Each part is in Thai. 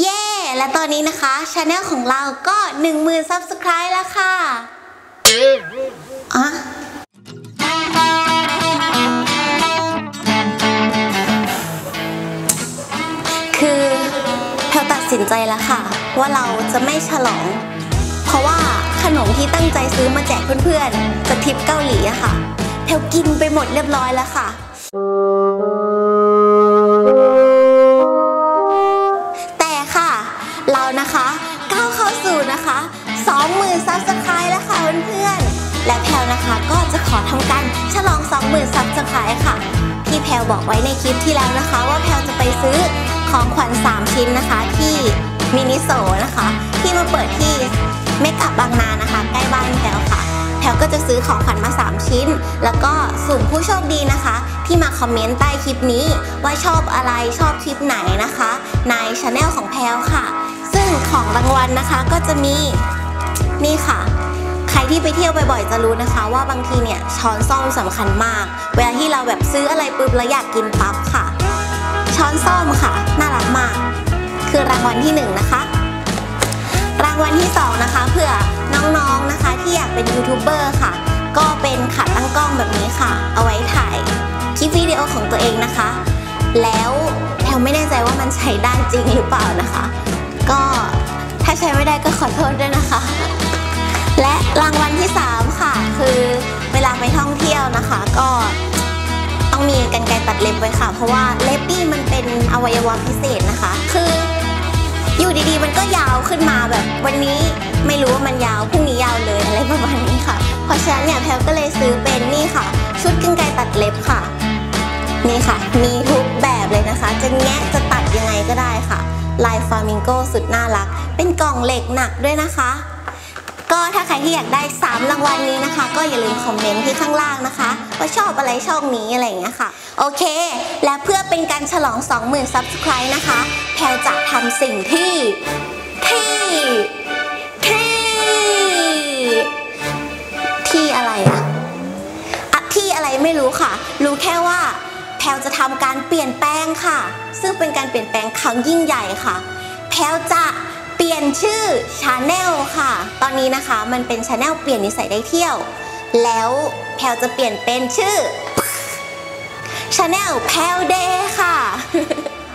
เย้ และตอนนี้นะคะช anel ของเราก็ 10,000 Subscribe แล้วค่ะอะคือแพลตัดสินใจแล้วค่ะ ว่าเราจะไม่ฉลอง เพราะว่าขนมที่ตั้งใจซื้อมาแจกเพื่อนๆจากทริปเกาหลีอะค่ะแพลกินไปหมดเรียบร้อยแล้วค่ะ และแพลนะคะก็จะขอทำการฉลอง 20,000ซับสไครต์ค่ะ ที่แพลบอกไว้ในคลิปที่แล้วนะคะ ว่าแพลจะไปซื้อของขวัญ 3 ชิ้นนะคะ ที่มินิโซนะคะ ที่มาเปิดที่เมกะบางนานะคะ ใกล้บ้านแพลค่ะ แพลก็จะซื้อของขวัญมา 3 ชิ้น แล้วก็สุ่มผู้โชคดีนะคะ ที่มาคอมเมนต์ใต้คลิปนี้ว่าชอบอะไรชอบคลิปไหนนะคะ ในช anel ของแพลค่ะ ซึ่งของรางวัลนะคะก็จะมีนี่ค่ะ ที่ไปเที่ยวบ่อยๆจะรู้นะคะว่าบางทีเนี่ยช้อนซ่อมสำคัญมาก เวลาที่เราแบบซื้ออะไรปุ๊บแล้วอยากกินปั๊บค่ะ ช้อนซ่อมค่ะน่ารักมาก คือรางวัลที่หนึ่งนะคะ รางวัลที่สองนะคะเผื่อน้องๆนะคะที่อยากเป็นยูทูบเบอร์ค่ะ ก็เป็นขาตั้งกล้องแบบนี้ค่ะ เอาไว้ถ่ายคลิปวิดีโอของตัวเองนะคะ แล้วแพลไม่แน่ใจว่ามันใช้ได้จริงหรือเปล่านะคะ ก็ถ้าใช้ไม่ได้ก็ขอโทษด้วยนะคะ รางวัลที่ 3 ค่ะ คือเวลาไปท่องเที่ยวนะคะ ก็ต้องมีกันไกรตัดเล็บไว้ค่ะ เพราะว่าเล็บนี่มันเป็นอวัยวะพิเศษนะคะ คืออยู่ดีๆ มันก็ยาวขึ้นมาแบบ วันนี้ไม่รู้ว่ามันยาวพรุ่งนี้ยาวเลยอะไรประมาณนี้ค่ะ เพราะฉะนั้นเนี่ยแพลก็เลยซื้อเป็นนี่ค่ะ ชุดกรรไกรตัดเล็บค่ะ นี่ค่ะ มีทุกแบบเลยนะคะ จะแงะจะตัดยังไงก็ได้ค่ะลายฟามิงโกสุดน่ารัก เป็นกล่องเหล็กหนักด้วยนะคะ ก็ถ้าใครที่อยากได้ 3 รางวัลนี้นะคะ ก็อย่าลืมคอมเมนต์ที่ข้างล่างนะคะ ว่าชอบอะไรช่องนี้อะไรอย่างเงี้ยค่ะ โอเค และเพื่อเป็นการฉลอง 20,000 Subscribe นะคะ แพลจะทำสิ่งที่ ที่ ที่ ที่อะไรอะอะที่อะไรไม่รู้ค่ะ รู้แค่ว่าแพลจะทำการเปลี่ยนแปลงค่ะ ซึ่งเป็นการเปลี่ยนแปลงครั้งยิ่งใหญ่ค่ะ แพลจะ ลี่ยนชื่อชาแนลค่ะ ตอนนี้นะคะมันเป็นชาแนลเปลี่ยนนิสัยได้เที่ยว แล้วแพลจะเปลี่ยนเป็นชื่อชาแนลแพลเดย์ค่ะ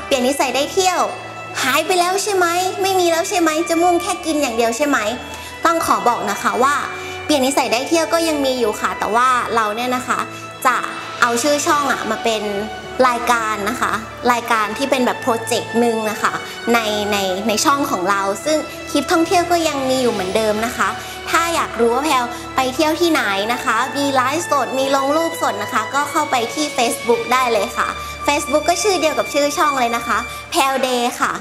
เปลี่ยนนิสัยได้เที่ยว หายไปแล้วใช่ไหม ไม่มีแล้วใช่ไหมจะมุ่งแค่กินอย่างเดียวใช่ไหม ต้องขอบอกนะคะว่า เปลี่ยนนิสัยได้เที่ยวก็ยังมีอยู่ค่ะ แต่ว่าเราเนี่ยนะคะ จะเอาชื่อช่องอะมาเป็น รายการนะคะ รายการที่เป็นแบบโปรเจกต์หนึ่งนะคะในในในช่องของเรา ซึ่งคลิปท่องเที่ยวก็ยังมีอยู่เหมือนเดิมนะคะ ถ้าอยากรู้ว่าแพลไปเที่ยวที่ไหนนะคะ มีไลฟ์สดมีลงรูปสดนะคะ ก็เข้าไปที่ Facebook ได้เลยค่ะ Facebook ก็ชื่อเดียวกับชื่อช่องเลยนะคะ p a l Day ค่ะ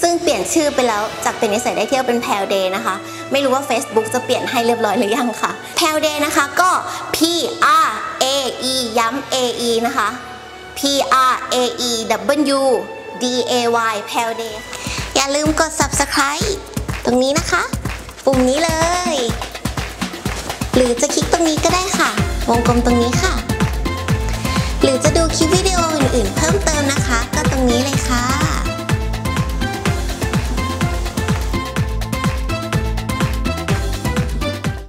ซึ่งเปลี่ยนชื่อไปแล้วจากเป็นนิสัยได้เที่ยวเป็นแพลเดย์นะคะ ไม่รู้ว่า Facebook จะเปลี่ยนให้เรียบร้อยหรือยังค่ะแพลเดย์นะคะก็ P R A E ย้ำ A E นะคะ P R A E W D A Y p a l Day อย่าลืมกด subscribe ตรงนี้นะคะ ปุ่มนี้เลย หรือจะคลิกตรงนี้ก็ได้ค่ะ วงกลมตรงนี้ค่ะ หรือจะดูคลิปวิดีโออื่นๆ เพิ่มเติมนะคะ ก็ตรงนี้เลย